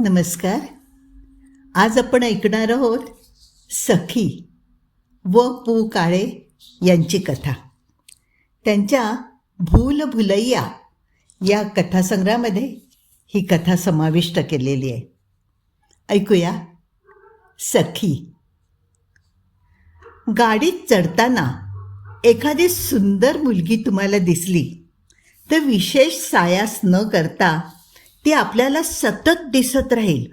नमस्कार. आज आपण ऐकणार आहोत सखी व पू काळे यांची कथा. त्यांच्या भूल भुलैया या कथासंग्रहामध्ये ही कथा समाविष्ट केलेली आहे. ऐकूया. सखी. गाडीत चढताना एखादी सुंदर मुलगी तुम्हाला दिसली तर विशेष सायास न करता ती आपल्याला सतत दिसत राहील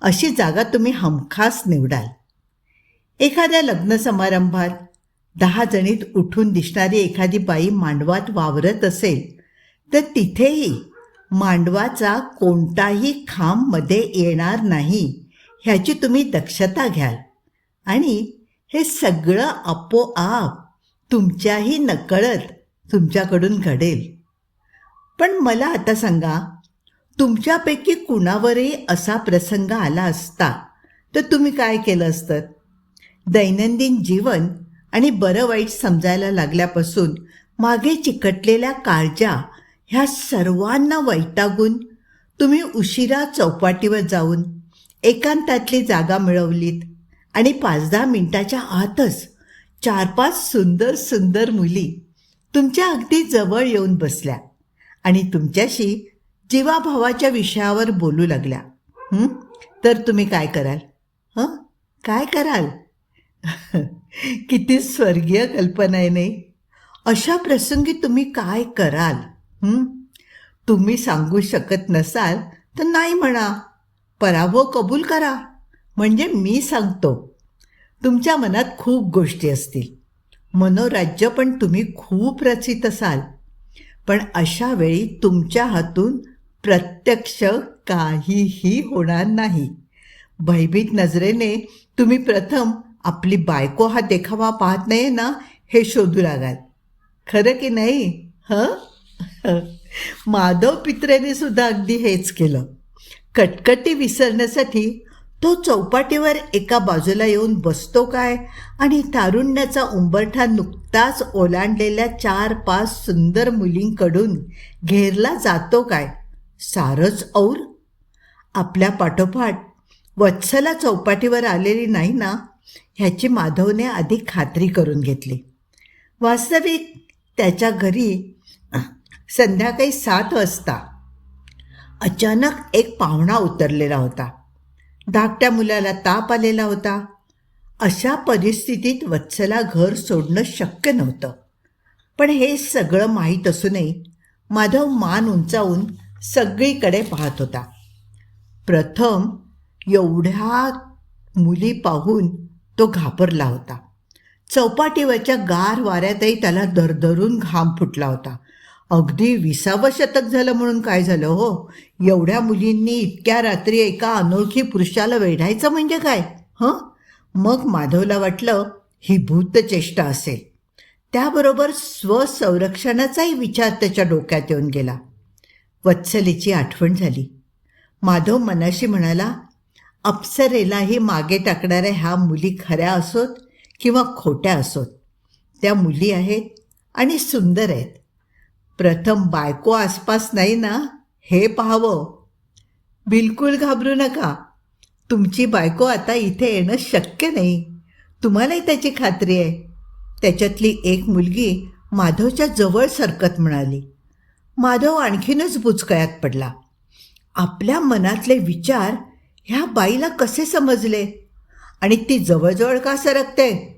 अशी जागा तुम्ही हमखास निवडाल. एखाद्या लग्न समारंभात दहा जणीत उठून दिसणारी एखादी बाई मांडवात वावरत असेल तर तिथेही मांडवाचा कोणताही खांबमध्ये येणार नाही ह्याची तुम्ही दक्षता घ्याल. आणि हे सगळं आपोआप तुमच्याही नकळत तुमच्याकडून घडेल. पण मला आता सांगा तुमच्यापैकी कुणावरही असा प्रसंग आला असता तर तुम्ही काय केलं असतं? दैनंदिन जीवन आणि बरं वाईट समजायला लागल्यापासून मागे चिकटलेल्या काळजा ह्या सर्वांना वैतागून तुम्ही उशिरा चौपाटीवर जाऊन एकांतातली जागा मिळवलीत आणि पाच दहा मिनटाच्या आतच चार पाच सुंदर सुंदर मुली तुमच्या अगदी जवळ येऊन बसल्या आणि तुमच्याशी जीवाभावाच्या विषयावर बोलू लागल्या तर तुम्ही काय कराल? हं? काय कराल? किती स्वर्गीय कल्पना आहे नाही? अशा प्रसंगी तुम्ही काय कराल? तुम्ही सांगू शकत नसाल तर नाही म्हणा. पराभव कबूल करा. म्हणजे मी सांगतो. तुमच्या मनात खूप गोष्टी असतील. मनोराज्य पण तुम्ही खूप रचित असाल. पण अशा वेळी तुमच्या हातून प्रत्यक्ष काहीही होणार नाही. भयभीत नजरेने तुम्ही प्रथम आपली बायको हा देखावा पाहत नाही ना हे शोधू लागाल. खरं की नाही? हं? माधव पित्रेने सुद्धा अगदी हेच केलं. कटकटी विसरण्यासाठी तो चौपाटीवर एका बाजूला येऊन बसतो काय आणि तारुण्याचा उंबरठा नुकताच ओलांडलेल्या चार पाच सुंदर मुलींकडून घेरला जातो काय? सारच और? आपल्या पाठोपाठ वत्सला चौपाटीवर आलेली नाही ना ह्याची माधवने आधी खात्री करून घेतली. वास्तविक त्याच्या घरी संध्याकाळी सात वाजता अचानक एक पाहुणा उतरलेला होता. धाकट्या मुलाला ताप आलेला होता. अशा परिस्थितीत वत्सला घर सोडणं शक्य नव्हतं. पण हे सगळं माहीत असूनही माधव मान उंचावून सगळीकडे पाहत होता. प्रथम एवढ्या मुली पाहून तो घाबरला होता. चौपाटीवरच्या गार वाऱ्यातही त्याला दरदरून घाम फुटला होता. अगदी विसावं शतक झालं म्हणून काय झालं हो? एवढ्या मुलींनी इतक्या रात्री एका अनोळखी पुरुषाला वेढायचं म्हणजे काय? हं? मग माधवला वाटलं ही भूतचेष्टा असेल. त्याबरोबर स्वसंरक्षणाचाही विचार त्याच्या डोक्यात येऊन गेला. वत्सलेची आठवण झाली. माधव मनाशी म्हणाला अप्सरेलाही मागे टाकणाऱ्या ह्या मुली खऱ्या असोत किंवा खोट्या असोत? त्या मुली आहेत आणि सुंदर आहेत. प्रथम बायको आसपास नाही ना? हे पाहावं. बिलकुल घाबरू नका. तुमची बायको आता इथे येणं शक्य नाही. तुम्हालाही त्याची खात्री आहे. त्याच्यातली एक मुलगी माधवच्या जवळ सरकत म्हणाली. माधव आणखीनच बुचकळ्यात पडला. आपल्या मनातले विचार ह्या बाईला कसे समजले? आणि ती जवळजवळ का सरकते?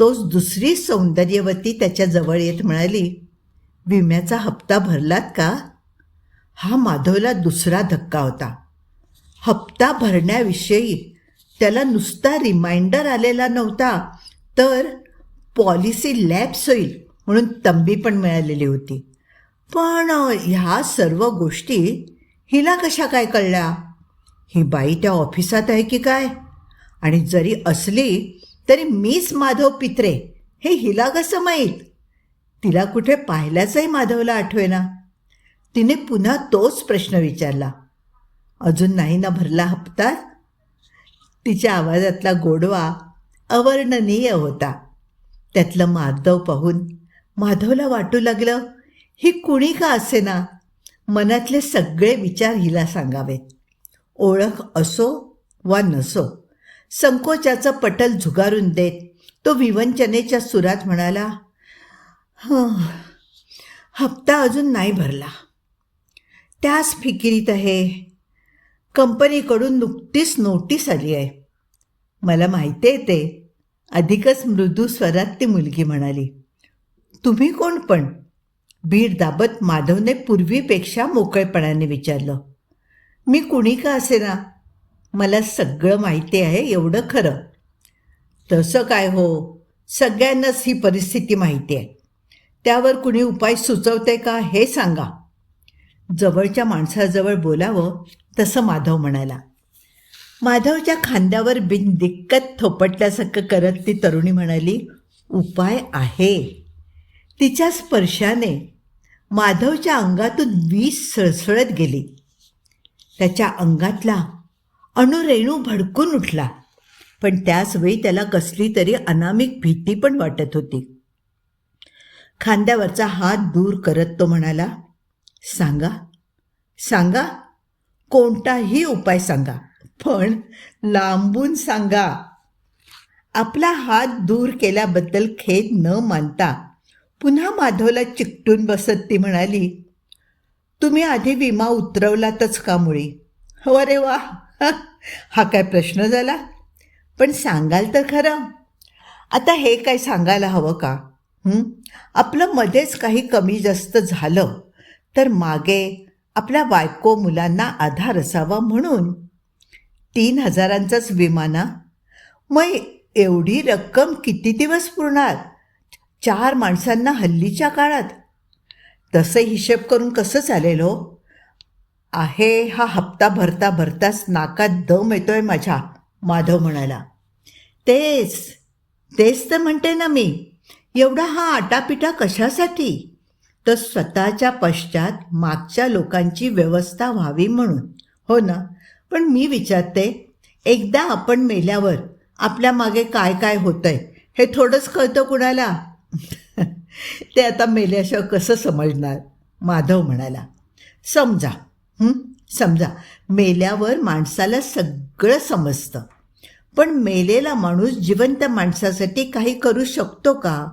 तोच दुसरी सौंदर्यवती त्याच्याजवळ येत म्हणाली विम्याचा हप्ता भरलात का? हा माधवला दुसरा धक्का होता. हप्ता भरण्याविषयी त्याला नुसता रिमाइंडर आलेला नव्हता तर पॉलिसी लॅप्स होईल म्हणून तंबी पण मिळालेली होती. पण ह्या सर्व गोष्टी हिला कशा काय कळल्या? ही बाई त्या ऑफिसात आहे की काय? आणि जरी असली तरी मीच माधव पित्रे हे हिला कसं माहीत? तिला कुठे पाहिल्याचंही माधवला आठवेना. तिने पुन्हा तोच प्रश्न विचारला. अजून नाही ना भरला हप्ता? तिच्या आवाजातला गोडवा अवर्णनीय होता. त्यातलं माधव पाहून माधवला वाटू लागलं ही कुणी का असेना मनातले सगळे विचार हिला सांगावेत. ओळख असो वा नसो संकोचाचं पटल झुगारून देत तो विवंचनेच्या सुरात म्हणाला हप्ता अजून नाही भरला. त्याच फिकिरीत आहे. कंपनीकडून नुकतीच नोटीस आली आहे. मला माहिती आहे ते. अधिकच मृदू स्वरात ती मुलगी म्हणाली तुम्ही कोण पण? बीड दाबत माधवने पूर्वीपेक्षा मोकळेपणाने विचारलं मी कुणी का असे ना मला सगळं माहिती आहे एवढं खरं. तसं काय हो? सगळ्यांनाच ही परिस्थिती माहिती आहे. त्यावर कुणी उपाय सुचवते का हे सांगा. जवळच्या माणसाजवळ बोलावं तसं माधव म्हणाला. माधवच्या खांद्यावर बिनदिक्कत थोपटल्यासारखं करत ती तरुणी म्हणाली उपाय आहे. तिच्या स्पर्शाने माधवच्या अंगातून वीज सळसळत गेली. त्याच्या अंगातला अणुरेणू भडकून उठला पण त्याच वेळी त्याला कसली तरी अनामिक भीती पण वाटत होती. खांद्यावरचा हात दूर करत तो म्हणाला सांगा सांगा कोणताही उपाय सांगा पण लांबून सांगा. आपला हात दूर केल्याबद्दल खेद न मानता पुन्हा माधवला चिकटून बसत ती म्हणाली तुम्ही आधी विमा उतरवलातच का मुळी? हो अरे वा. हा काय प्रश्न झाला? पण सांगाल तर खरं. आता हे काय सांगायला हवं का? आपलं मध्येच काही कमी जास्त झालं तर मागे आपल्या बायको मुलांना आधार असावा म्हणून. तीन हजारांचाच विमा ना? मग एवढी रक्कम किती दिवस पुरणार? चार माणसांना हल्लीच्या काळात. तसं हिशेब करून कसं चालेल हो? आहे हा हप्ता भरता भरताच नाकात दम येतोय माझ्या माधव म्हणाला. तेच तेच तर म्हणते ना मी एवढा हा आटापिटा कशासाठी? तर स्वतःच्या पश्चात मागच्या लोकांची व्यवस्था व्हावी म्हणून. हो ना? पण मी विचारते एकदा आपण मेल्यावर आपल्या मागे काय काय होतंय हे थोडंच कळतं कुणाला? ते आता मेल्याशिवाय कसं समजणार? माधव म्हणाला समजा समजा मेल्यावर माणसाला सगळं समजतं. पण मेलेला माणूस जिवंत माणसासाठी काही करू शकतो का?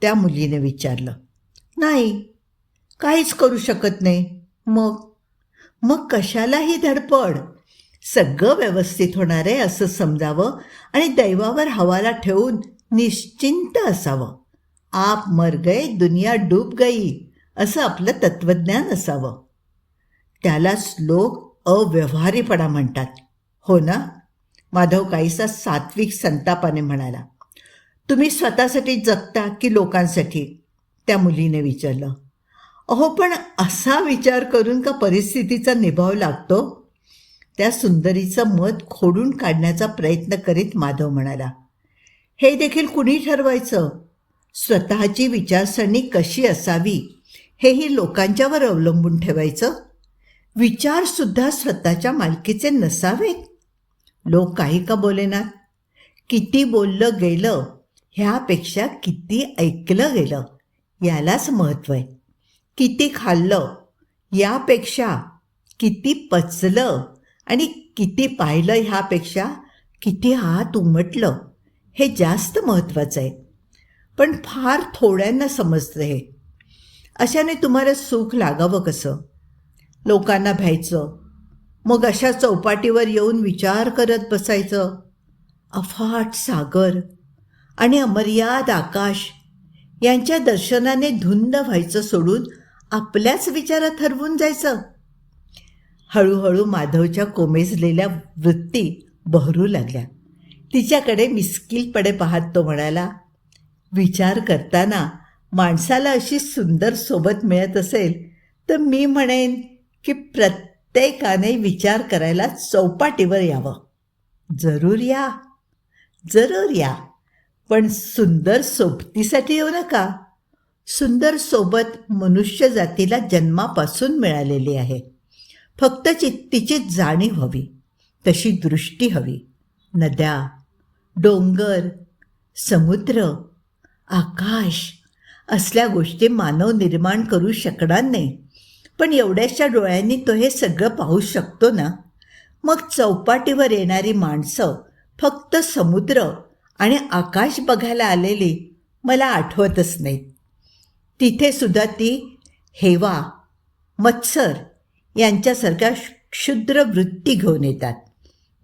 त्या मुलीने विचारलं. नाही काहीच करू शकत नाही. मग? मग कशालाही धडपड. सगळं व्यवस्थित होणार आहे असं समजावं आणि दैवावर हवाला ठेवून निश्चिंत असावं. आप मर गए दुनिया डूब गई असं आपलं तत्वज्ञान असावं. त्यालाच लोक अव्यवहारीपणा म्हणतात. हो ना? माधव काहीसा सात्विक संतापाने म्हणाला. तुम्ही स्वतःसाठी जगता की लोकांसाठी? त्या मुलीने विचारलं. अहो पण असा विचार करून का परिस्थितीचा निभाव लागतो? त्या सुंदरीचं मत खोडून काढण्याचा प्रयत्न करीत माधव म्हणाला. हे देखील कुणी ठरवायचं? स्वतःची विचारसरणी कशी असावी हेही लोकांच्यावर अवलंबून ठेवायचं? विचारसुद्धा स्वतःच्या मालकीचे नसावेत? लोक काही का बोलेनात? किती बोललं गेलं ह्यापेक्षा किती ऐकलं गेलं यालाच महत्त्व आहे. किती खाल्लं यापेक्षा किती पचलं आणि किती पाहिलं ह्यापेक्षा किती हात उमटलं हे जास्त महत्त्वाचं आहे. पण फार थोड्यांना समजतं हे. अशाने तुम्हाला सुख लागावं कसं? लोकांना भ्यायचं. मग अशा चौपाटीवर येऊन विचार करत बसायचं. अफाट सागर आणि अमर्याद आकाश यांच्या दर्शनाने धुंद व्हायचं सोडून आपल्याच विचारात हरवून जायचं. हळूहळू माधवच्या कोमेजलेल्या वृत्ती बहरू लागल्या. तिच्याकडे मिस्किलपणे पाहत तो म्हणाला विचार करताना माणसाला अशी सुंदर सोबत मिळत असेल तर मी म्हणेन की प्रत्येकाने विचार करायला चौपाटीवर यावं. जरूर या. जरूर या. पण सुंदर सोबतीसाठी येऊ नका. सुंदर सोबत मनुष्य जातीला जन्मापासून मिळालेली आहे. फक्त चित्तीची तिची जाणीव हवी. तशी दृष्टी हवी. नद्या डोंगर समुद्र आकाश. असल्या गोष्टी मानव निर्माण करू शकणार नाही. पण एवढ्याशा डोळ्यांनी तो हे सगळं पाहू शकतो ना? मग चौपाटीवर येणारी माणसं फक्त समुद्र आणि आकाश बघायला आलेली मला आठवतच नाहीत तिथे सुद्धा ती हेवा मत्सर यांच्यासारख्या क्षुद्र वृत्ती घेऊन येतात.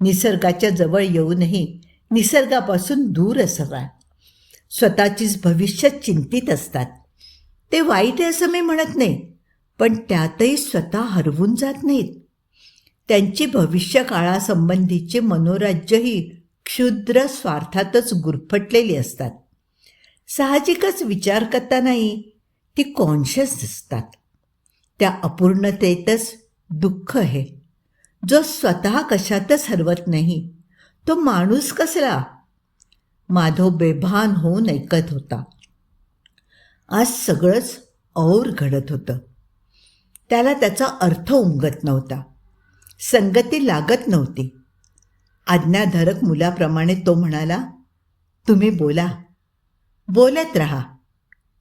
निसर्गाच्या जवळ येऊनही निसर्गापासून दूर असावा. स्वतःचीच भविष्य चिंतित असतात. ते वाईट आहे असं मी म्हणत नाही पण त्यातही स्वतः हरवून जात नाहीत. त्यांची भविष्य काळासंबंधीचे मनोराज्यही क्षुद्र स्वार्थातच गुरफटलेली असतात. साहजिकच विचार करतानाही ती कॉन्शियस असतात त्या अपूर्णतेतच दुःख आहे. जो स्वतः कशातच हरवत नाही तो माणूस कसला? माधव बेभान होऊन ऐकत होता. आज सगळंच और घडत होतं. त्याला त्याचा अर्थ उमगत नव्हता. संगती लागत नव्हती. आज्ञाधारक मुलाप्रमाणे तो म्हणाला तुम्ही बोला. बोलत राहा.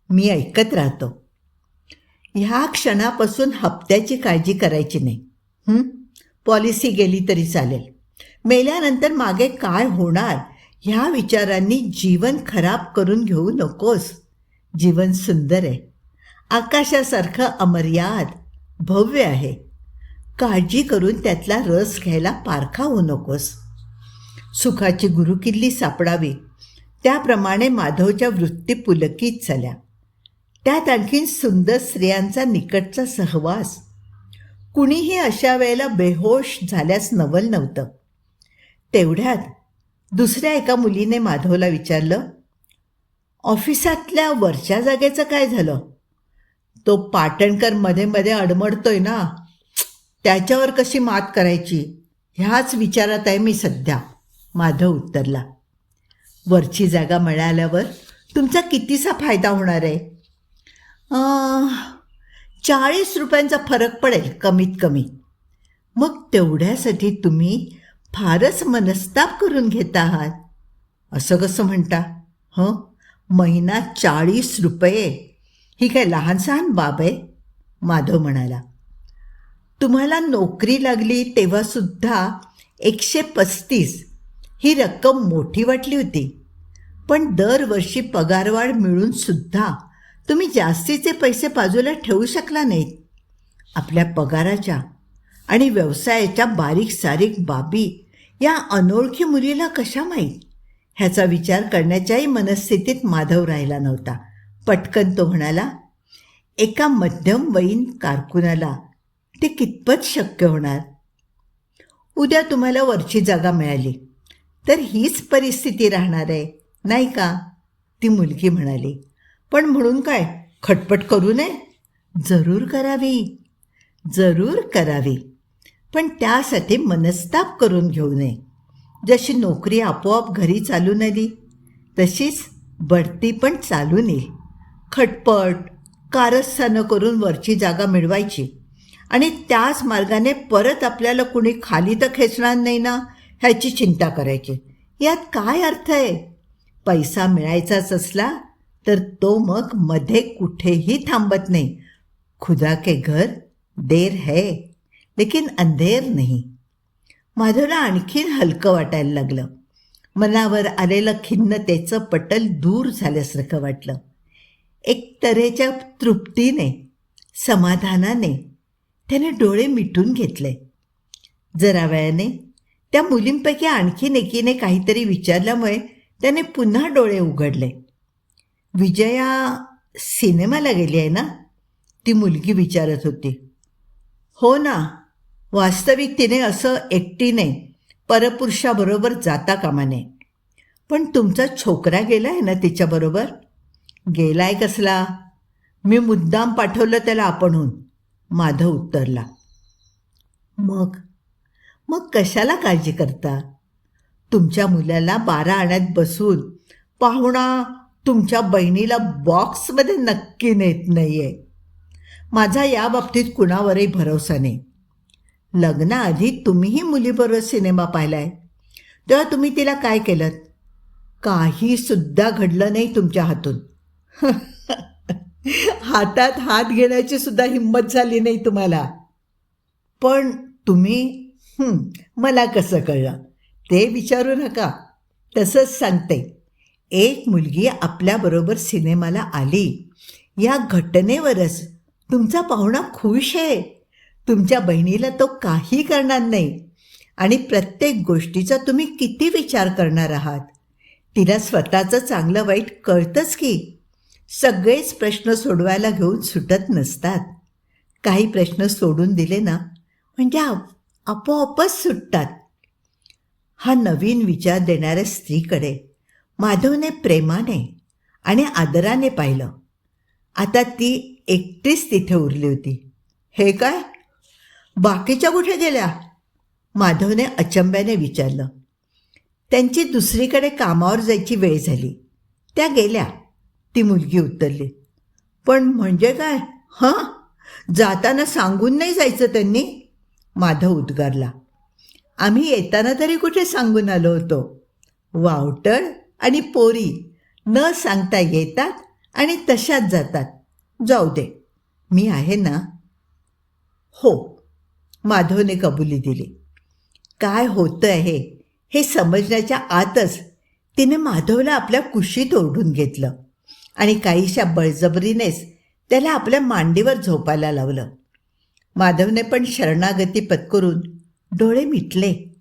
मी ऐकत राहतो. ह्या क्षणापासून हप्त्याची काळजी करायची नाही. पॉलिसी गेली तरी चालेल. मेल्यानंतर मागे काय होणार ह्या विचारांनी जीवन खराब करून घेऊ नकोस. जीवन सुंदर आहे. आकाशासारखं अमर्याद भव्य आहे. काळजी करून त्यातला रस घ्यायला पारखा होऊ नकोस. सुखाची गुरुकिल्ली सापडावी. त्याप्रमाणे माधवच्या वृत्ती पुलकीत झाल्या. त्यात आणखीन सुंदर स्त्रियांचा निकटचा सहवास. कुणीही अशा वेळेला बेहोश झाल्यास नवल नव्हतं. तेवढ्यात दुसऱ्या एका मुलीने माधवला विचारलं ऑफिसातल्या वरच्या जागेचं काय झालं? तो पाटणकरमध्ये मध्ये अडमडतोय ना. त्याच्यावर कशी मात करायची? ह्याच विचारात आहे मी सध्या. माधव उत्तरला वरची जागा मिळाल्यावर तुमचा कितीसा फायदा होणार आहे? चाळीस रुपयांचा फरक पडेल कमीत कमी. मग तेवढ्यासाठी तुम्ही फारच मनस्ताप करून घेत आहात. असं कसं म्हणता? हं? महिना चाळीस रुपये. ही काय लहान सहान बाब आहे? माधव म्हणाला. तुम्हाला नोकरी लागली तेव्हासुद्धा एकशे पस्तीस ही रक्कम मोठी वाटली होती. पण दरवर्षी पगारवाढ मिळूनसुद्धा तुम्ही जास्तीचे पैसे बाजूला ठेवू शकला नाहीत. आपल्या पगाराच्या आणि व्यवसायाच्या बारीक सारीक बाबी या अनोळखी मुलीला कशा माहीत? ह्याचा विचार करण्याच्याही मनस्थितीत माधव राहिला नव्हता. पटकन तो म्हणाला एका मध्यमवयीन कारकुनाला ते कितपत शक्य होणार? उद्या तुम्हाला वरची जागा मिळाली. तर हीच परिस्थिती राहणार आहे नाही का? ती मुलगी म्हणाली. पण म्हणून काय? खटपट करू नये? जरूर करावी. जरूर करावी. पण त्यासाठी मनस्ताप करून घेऊ नये. जशी नोकरी आपोआप घरी चालून आली तशीच बढती पण चालून येईल खटपट कारस्थानं करून वरची जागा मिळवायची. आणि त्याच मार्गाने परत आपल्याला कुणी खाली तर खेचणार नाही ना ह्याची चिंता करायची. यात काय अर्थ आहे? पैसा मिळायचाच असला तर तो मग मध्ये कुठेही थांबत नाही. खुदा के घर देर है. लेकिन अंधेर नाही. माधवला आणखीन हलकं वाटायला लागलं. मनावर आलेलं खिन्नतेचं पटल दूर झाल्यासारखं वाटलं. एक तऱ्हेच्या तृप्तीने समाधानाने त्याने डोळे मिटून घेतले. जरा वेळाने त्या मुलींपैकी आणखीन एकीने काहीतरी विचारल्यामुळे त्याने पुन्हा डोळे उघडले. विजया सिनेमाला गेली आहे ना? ती मुलगी विचारत होती. हो ना वास्तविक तिने असं एकटीने परपुरुषाबरोबर जाता कामा नये. पण तुमचा छोकरा गेला आहे ना तिच्याबरोबर? गेलाय कसला? मी मुद्दाम पाठवलं त्याला आपणहून. माधव उत्तरला. मग? मग कशाला काळजी करता? तुमच्या मुलाला बारा आण्यात बसून पाहुणा तुमच्या बहिणीला बॉक्समध्ये नक्की नेत नाही आहे माझा या बाबतीत कुणावरही भरोसा नाही. लग्नाआधी तुम्हीही मुलीबरोबर सिनेमा पाहिलाय. तेव्हा तुम्ही तिला काय केलं काही सुद्धा घडलं नाही तुमच्या हातून. हातात हात घेण्याची सुद्धा हिंमत झाली नाही तुम्हाला. पण तुम्ही मला कसं कळलं? ते विचारू नका. तसंच सांगते. एक मुलगी आपल्याबरोबर सिनेमाला आली. या घटनेवरच तुमचा पाहुणा खुश आहे. तुमच्या बहिणीला तो काही करणार नाही. आणि प्रत्येक गोष्टीचा तुम्ही किती विचार करणार आहात? तिला स्वतःचं चांगलं वाईट कळतंच की. सगळेच प्रश्न सोडवायला घेऊन सुटत नसतात. काही प्रश्न सोडून दिले ना म्हणजे आप- आपोआपच सुटतात. हा नवीन विचार देणाऱ्या स्त्रीकडे माधवने प्रेमाने आणि आदराने पाहिलं. आता ती एकटीच तिथे उरली होती. हे काय? बाकीच्या कुठे गेल्या? माधवने अचंब्याने विचारलं. त्यांची दुसरीकडे कामावर जायची वेळ झाली. त्या गेल्या. ती मुलगी उत्तरली पण म्हणजे काय? हां? जाताना सांगून नाही जायचं त्यांनी? माधव उद्गारला. आम्ही येताना तरी कुठे सांगून आलो होतो? वावटळ आणि पोरी न सांगता येतात आणि तशाच जातात. जाऊ दे. मी आहे ना? हो. माधवने कबुली दिली. काय होतं आहे हे समजण्याच्या आतच तिने माधवला आपल्या कुशीत ओढून घेतलं आणि काहीशा बळजबरीनेच त्याला आपल्या मांडीवर झोपायला लावलं. माधवने पण शरणागती पत्करून डोळे मिटले.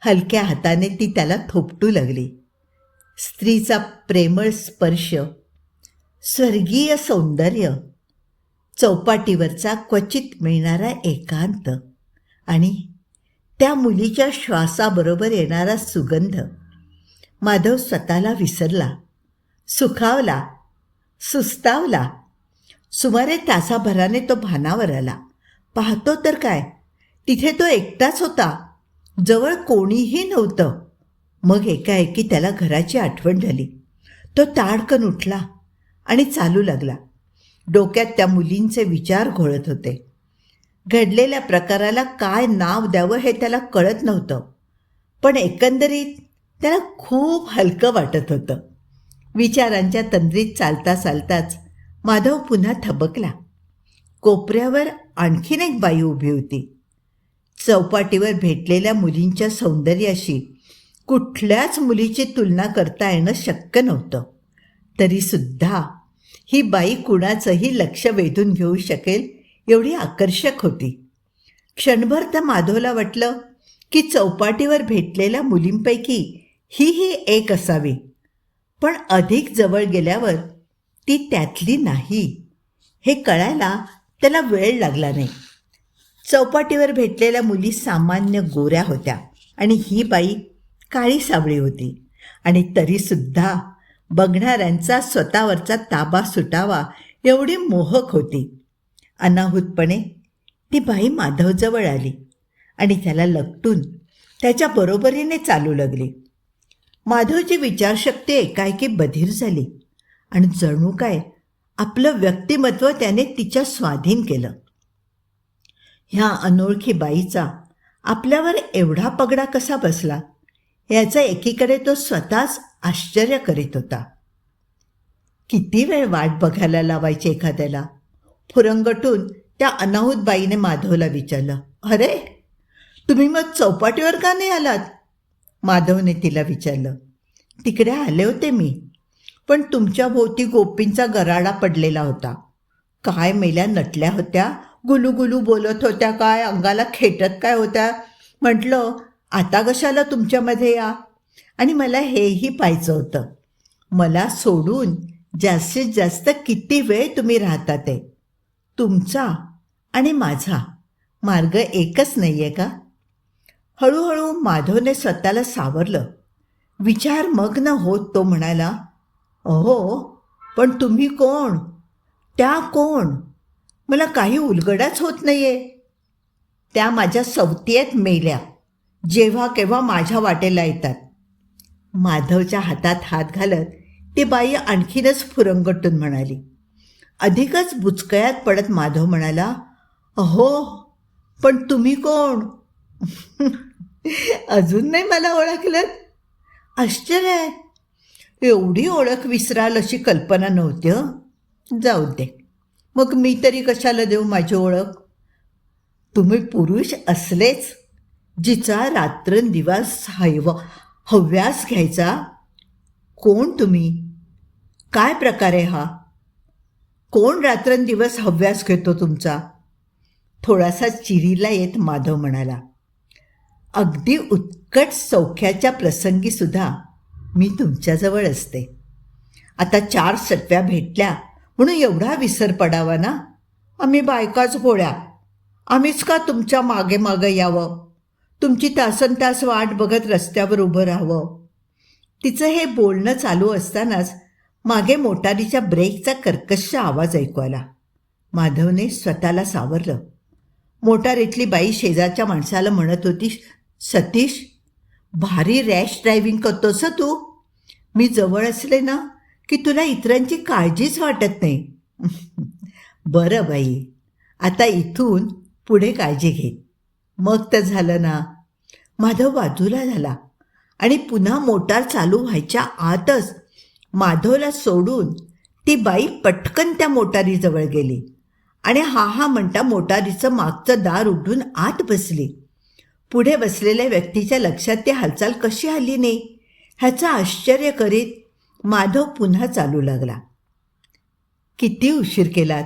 हलक्या हाताने ती त्याला थोपटू लागली. स्त्रीचा प्रेमळ स्पर्श स्वर्गीय सौंदर्य चौपाटीवरचा क्वचित मिळणारा एकांत आणि त्या मुलीच्या श्वासाबरोबर येणारा सुगंध माधव स्वतःला विसरला सुखावला सुस्तावला. सुमारे तासाभराने तो भानावर आला. पाहतो तर काय? तिथे तो एकटाच होता. जवळ कोणीही नव्हतं. मग एकाएकी त्याला घराची आठवण झाली. तो ताडकन उठला आणि चालू लागला. डोक्यात त्या मुलींचे विचार घोळत होते. घडलेल्या प्रकाराला काय नाव द्यावं हे त्याला कळत नव्हतं. पण एकंदरीत त्याला खूप हलकं वाटत होतं. विचारांच्या तंद्रीत चालता चालताच माधव पुन्हा थबकला. कोपऱ्यावर आणखीन एक बाई उभी होती. चौपाटीवर भेटलेल्या मुलींच्या सौंदर्याशी कुठल्याच मुलीची तुलना करता येणं शक्य नव्हतं. तरीसुद्धा ही बाई कुणाचंही लक्ष वेधून घेऊ शकेल? एवढी आकर्षक होती. क्षणभर तर माधवला वाटलं की चौपाटीवर भेटलेल्या मुलींपैकी ही ही एक असावी. पण अधिक जवळ गेल्यावर ती त्यातली नाही. हे कळायला त्याला वेळ लागला नाही. चौपाटीवर भेटलेल्या मुली सामान्य गोऱ्या होत्या आणि ही बाई काळी सावळी होती आणि तरीसुद्धा बघणाऱ्यांचा स्वतःवरचा ताबा सुटावा एवढी मोहक होती. अनाहूतपणे ती बाई माधवजवळ आली आणि त्याला लपटून त्याच्या बरोबरीने चालू लागली. माधवची विचारशक्ती एकाएकी बधीर झाली आणि जणू काय आपलं व्यक्तिमत्व त्याने तिच्या स्वाधीन केलं. ह्या अनोळखी बाईचा आपल्यावर एवढा पगडा कसा बसला? याचा एकीकडे तो स्वतःच आश्चर्य करीत होता. किती वेळ वाट बघायला लावायची एखाद्याला? फुरंगटून त्या अनाहूत बाईने माधवला विचारलं अरे तुम्ही मग चौपाटीवर का नाही आलात? माधवने तिला विचारलं तिकडे आले होते मी पण तुमच्या भोवती गोपींचा गराडा पडलेला होता. काय मेल्या नटल्या होत्या गुलूगुलू बोलत होत्या काय अंगाला खेटत काय होत्या? म्हटलं आता कशाला तुमच्यामध्ये या? आणि मला हेही पाहायचं होतं. मला सोडून जास्तीत जास्त किती वेळ तुम्ही राहता ते? तुमचा आणि माझा मार्ग एकच नाही आहे का? हळूहळू माधवने स्वतःला सावरलं. विचार मग्न होत तो म्हणाला अहो पण तुम्ही कोण? त्या कोण? मला काही उलगडाच होत नाही आहे त्या माझ्या सवतीयेत मेल्या जेव्हा केव्हा माझ्या वाटेला येतात. माधवच्या हातात हात घालत ती बाई आणखीनच फुरंगटून म्हणाली. अधिकच बुचकळ्यात पडत माधव म्हणाला अहो पण तुम्ही कोण? अजून नाही मला ओळखलं. आश्चर्य आहे. एवढी ओळख विसराल अशी कल्पना नव्हती हं? जाऊ दे. मग मी तरी कशाला देऊ माझी ओळख? तुम्ही पुरुष असलेच जिचा रात्रंदिवस हैवा हव्यास घ्यायचा? कोण तुम्ही? काय प्रकार आहे हा? कोण रात्रंदिवस हव्यास घेतो तुमचा? थोडासा चिरीला येत माधव म्हणाला. अगदी उत्कट सौख्याच्या प्रसंगीसुद्धा मी तुमच्याजवळ असते. आता चार सटव्या भेटल्या म्हणून एवढा विसर पडावा ना? आम्ही बायकाच गोळ्या आम्हीच का तुमच्या मागे मागे यावं? तुमची तासन तास वाट बघत रस्त्यावर उभं राहावं. तिचं हे बोलणं चालू असतानाच मागे मोटारीच्या ब्रेकचा कर्कश आवाज ऐकू आला. माधवने स्वतःला सावरलं. मोटारीतली बाई शेजारच्या माणसाला म्हणत होती सतीश भारी रॅश ड्रायव्हिंग करतोस तू? मी जवळ असले ना की तुला इतरांची काळजीच वाटत नाही. बरं बाई आता इथून पुढे काळजी घे मग तर झालं ना. माधव बाजूला झाला आणि पुन्हा मोटार चालू व्हायच्या आतच माधवला सोडून ती बाई पटकन त्या मोटारीजवळ गेली आणि हा हा म्हणता मोटारीचं मागचं दार उघडून आत बसली. पुढे बसलेल्या व्यक्तीच्या लक्षात ती हालचाल कशी आली नाही? ह्याचं आश्चर्य करीत माधव पुन्हा चालू लागला. किती उशीर केलात?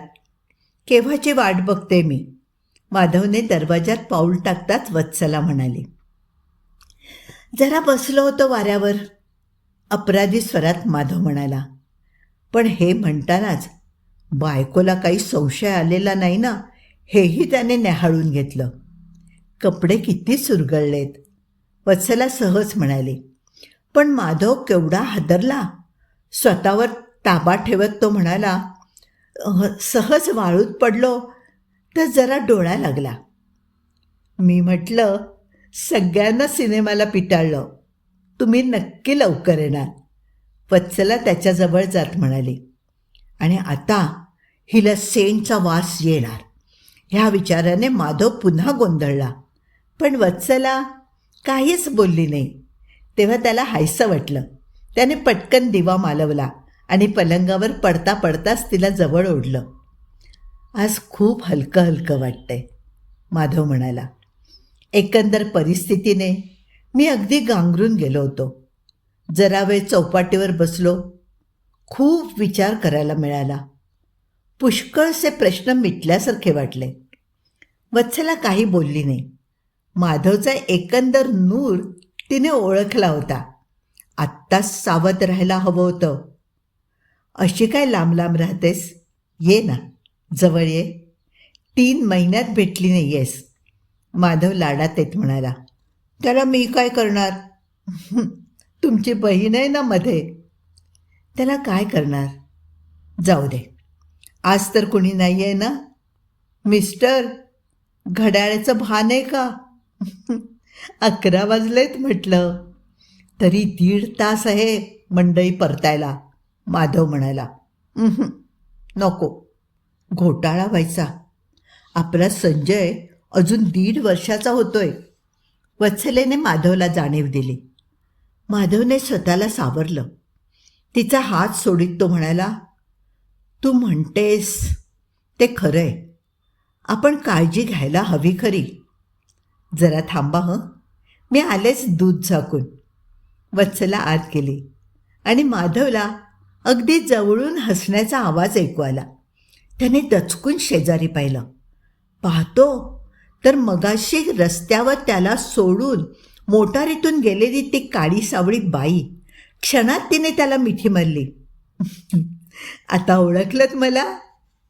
केव्हाची वाट बघते मी? माधवने दरवाजात पाऊल टाकताच वत्सला म्हणाली जरा बसलो होतो वाऱ्यावर. अपराधी स्वरात माधव म्हणाला पण हे म्हणतानाच बायकोला काही संशय आलेला नाही ना हेही त्याने न्याहाळून घेतलं. कपडे किती सुरगळलेत. वत्सला सहज म्हणाली पण माधव केवढा हादरला. स्वतःवर ताबा ठेवत तो म्हणाला सहज वाळूत पडलो. तर जरा डोळा लागला. मी म्हटलं सगळ्यांना सिनेमाला पिटाळलं. तुम्ही नक्की लवकर येणार. वत्सला त्याच्याजवळ जात म्हणाली. आणि आता हिला सेंटचा वास येणार. ह्या विचाराने माधव पुन्हा गोंधळला. पण वत्सला काहीच बोलली नाही. तेव्हा त्याला हायसं वाटलं. त्याने पटकन दिवा मालवला आणि पलंगावर पडता पडताच तिला जवळ ओढलं. आज खूप हलकं हलकं वाटतंय. माधव म्हणाला एकंदर परिस्थितीने मी अगदी गांगरून गेलो होतो. जरा वेळ चौपाटीवर बसलो खूप विचार करायला मिळाला. पुष्कळसे प्रश्न मिटल्यासारखे वाटले. वत्सला काही बोलली नाही. माधवचा एकंदर नूर तिने ओळखला होता. आत्ताच सावध राहायला हवं होतं. अशी काय लांब लांब राहतेस? ये ना. जवळ ये. तीन महिन्यात भेटली नाही आहेस माधव लाडात येत म्हणाला. त्याला मी काय करणार? तुमची बहीण आहे ना मध्ये? त्याला काय करणार? जाऊ दे. आज तर कुणी नाही आहे ना? मिस्टर घड्याळाचं भान आहे का? अकरा वाजलेत म्हटलं. तरी दीड तास आहे मंडई परतायला माधव म्हणाला. नको. घोटाळा व्हायचा. आपला संजय अजून दीड वर्षाचा होतोय. वत्सलेने माधवला जाणीव दिली. माधवने स्वतःला सावरलं. तिचा हात सोडीत तो म्हणाला तू म्हणतेस ते खरंय. आपण काळजी घ्यायला हवी खरी. जरा थांबा हं. मी आलेच दूध झाकून. वत्सला आत गेली आणि माधवला अगदी जवळून हसण्याचा आवाज ऐकू आला. त्याने दचकून शेजारी पाहिलं. पाहतो तर मगाशी रस्त्यावर त्याला सोडून मोटारीतून गेलेली ती काळी सावळी बाई क्षणात तिने त्याला मिठी मारली. आता ओळखलंत मला?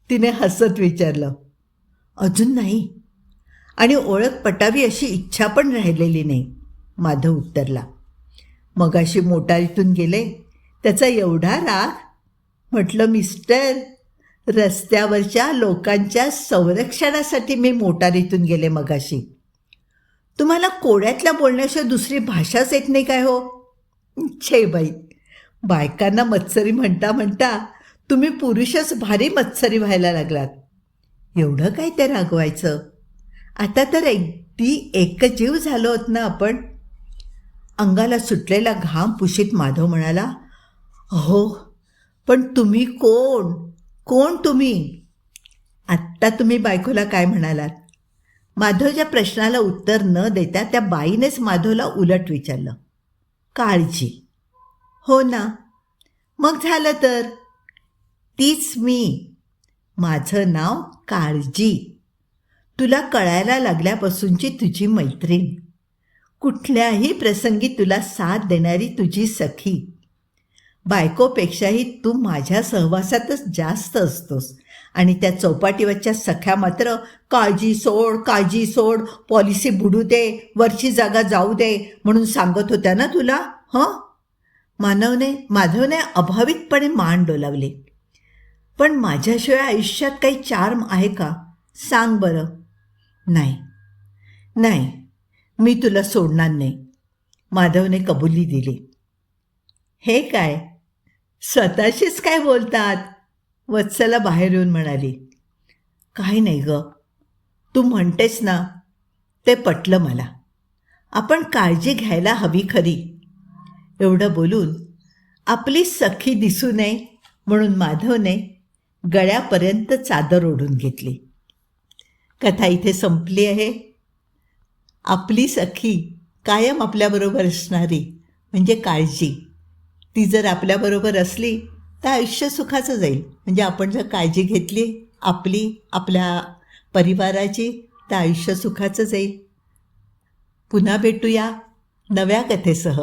तिने हसत विचारलं. अजून नाही. आणि ओळख पटावी अशी इच्छा पण राहिलेली नाही माधव उत्तरला. मगाशी मोटारीतून गेले त्याचा एवढा राग? म्हटलं मिस्टर रस्त्यावरच्या लोकांच्या संरक्षणासाठी मी मोटारीतून गेले मगाशी. तुम्हाला कोड्यातल्या बोलण्याशिवाय दुसरी भाषाच येत नाही काय हो? छे बाई. बायकांना मत्सरी म्हणता म्हणता तुम्ही पुरुषच भारी मत्सरी व्हायला लागलात. एवढं काय ते रागवायचं? आता तर अगदी एकजीव झालो होत ना आपण? अंगाला सुटलेला घाम पुशीत माधव म्हणाला हो पण तुम्ही कोण? कोण तुम्ही? आत्ता तुम्ही बायकोला काय म्हणालात? माधवच्या प्रश्नाला उत्तर न देता त्या बाईनेच माधवला उलट विचारलं. काळजी. हो ना. मग झालं तर? तीच मी. माझं नाव काळजी. तुला कळायला लागल्यापासूनची तुझी मैत्रीण. कुठल्याही प्रसंगी तुला साथ देणारी तुझी सखी. बायकोपेक्षाही तू माझ्या सहवासातच जास्त असतोस. आणि त्या चौपाटीवरच्या सख्या मात्र काळजी सोड काळजी सोड पॉलिसी बुडू दे वरची जागा जाऊ दे म्हणून सांगत होत्या ना तुला? हं? मानवने माधवने अभावितपणे मान डोलावले. पण माझ्याशिवाय आयुष्यात काही चार्म आहे का? सांग बरं. नाही. नाही. मी तुला सोडणार नाही. माधवने कबुली दिली. हे काय? स्वतःशीच काय बोलतात? वत्सला बाहेर येऊन म्हणाली काही नाही ग. तू म्हणतेस ना ते पटलं मला. आपण काळजी घ्यायला हवी खरी. एवढं बोलून आपली सखी दिसू नये म्हणून माधवने गळ्यापर्यंत चादर ओढून घेतली. कथा इथे संपली आहे. आपली सखी कायम आपल्याबरोबर असणारी म्हणजे काळजी. ती जर आपल्याबरोबर असली तर आयुष्य सुखाचं जाईल. म्हणजे आपण जर काळजी घेतली आपली आपल्या परिवाराची तर आयुष्य सुखाचं जाईल. पुन्हा भेटूया नव्या कथेसह.